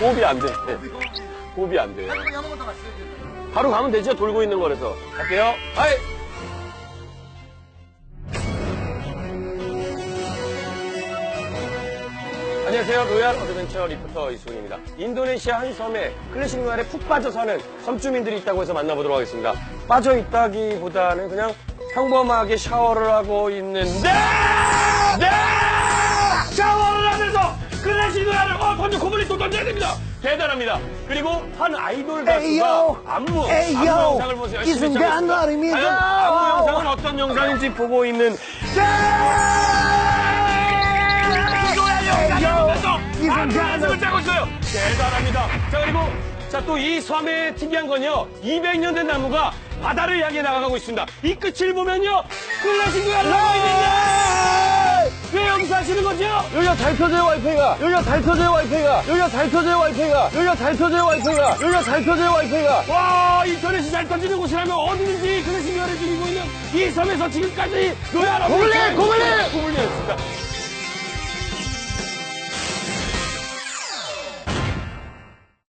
호흡이 안 돼. 호흡이 안 돼. 바로 가면 되죠. 돌고 있는 거라서. 갈게요. 하이! 안녕하세요. 로얄 어드벤처 리포터 이수근입니다. 인도네시아 한 섬에 클래식 로얄에 푹 빠져 사는 섬주민들이 있다고 해서 만나보도록 하겠습니다. 빠져 있다기보다는 그냥 평범하게 샤워를 하고 있는데 고블린 또 던져야 됩니다. 대단합니다. 그리고 한 아이돌 가수가 에이요! 안무, 에이요! 안무 영상을 보세요. 이 열심히 순간 시청했습니다. 말입니다. 과연 안무 영상은 어떤 영상인지 보고 있는 영상이면서 이 안무 순간은- 연습을 짜고 있어요. 대단합니다. 자 그리고 자 또 이 섬의 특이한 건요. 200년 된 나무가 바다를 향해 나가고 있습니다. 이 끝을 보면요. 클래식가 나가고 있는데 왜 여기서 하시는 거죠? 여기가 잘 터져요 와이파이가. 여기가 잘 터져요 와이파이가. 여기가 잘 터져요 와이파이가. 여기가 잘 터져요 와이파이가. 여기가 잘 터져요 와이파이가. 와 인터넷이 잘 터지는 곳이라면 어디든지 클래식 노래를 즐기고 있는 이 섬에서 지금까지 노래하러 고블린! 고블린!